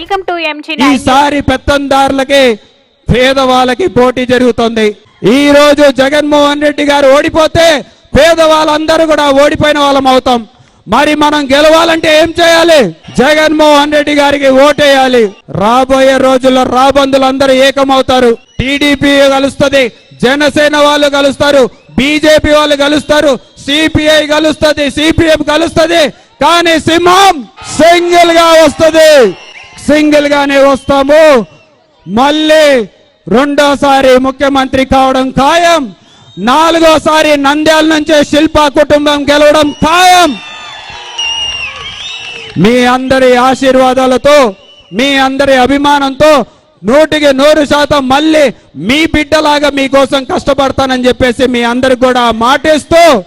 Welcome to MG ఈసారి పెత్తందారులకి పేదవాళ్ళకి పోటీ జరుగుతుంది. ఈ రోజు జగన్మోహన్ రెడ్డి గారు ఓడిపోతే పేదవాళ్ళందరూ కూడా ఓడిపోయిన వాళ్ళం అవుతాం. మరి మనం గెలవాలంటే ఏం చేయాలి? జగన్మోహన్ రెడ్డి గారికి ఓటేయాలి. రాబోయే రోజుల్లో రాబందులందరూ ఏకమవుతారు. టీడీపీ కలుస్తుంది జనసేన వాళ్ళు కలుస్తారు బీజేపీ వాళ్ళు కలుస్తారు సిపిఐ కలుస్తుంది సిపిఎం కలుస్తుంది కానీ సింహం సింగిల్గా వస్తుంది. సింగిల్ గానే వస్తాము. మళ్ళీ రెండోసారి ముఖ్యమంత్రి కావడం ఖాయం. నాలుగోసారి నంద్యాల నుంచే శిల్ప కుటుంబం గెలవడం ఖాయం. మీ అందరి ఆశీర్వాదాలతో మీ అందరి అభిమానంతో నూటికి నూరు శాతం మళ్ళీ మీ బిడ్డలాగా మీకోసం కష్టపడతానని చెప్పేసి మీ అందరికి కూడా మాటేస్తూ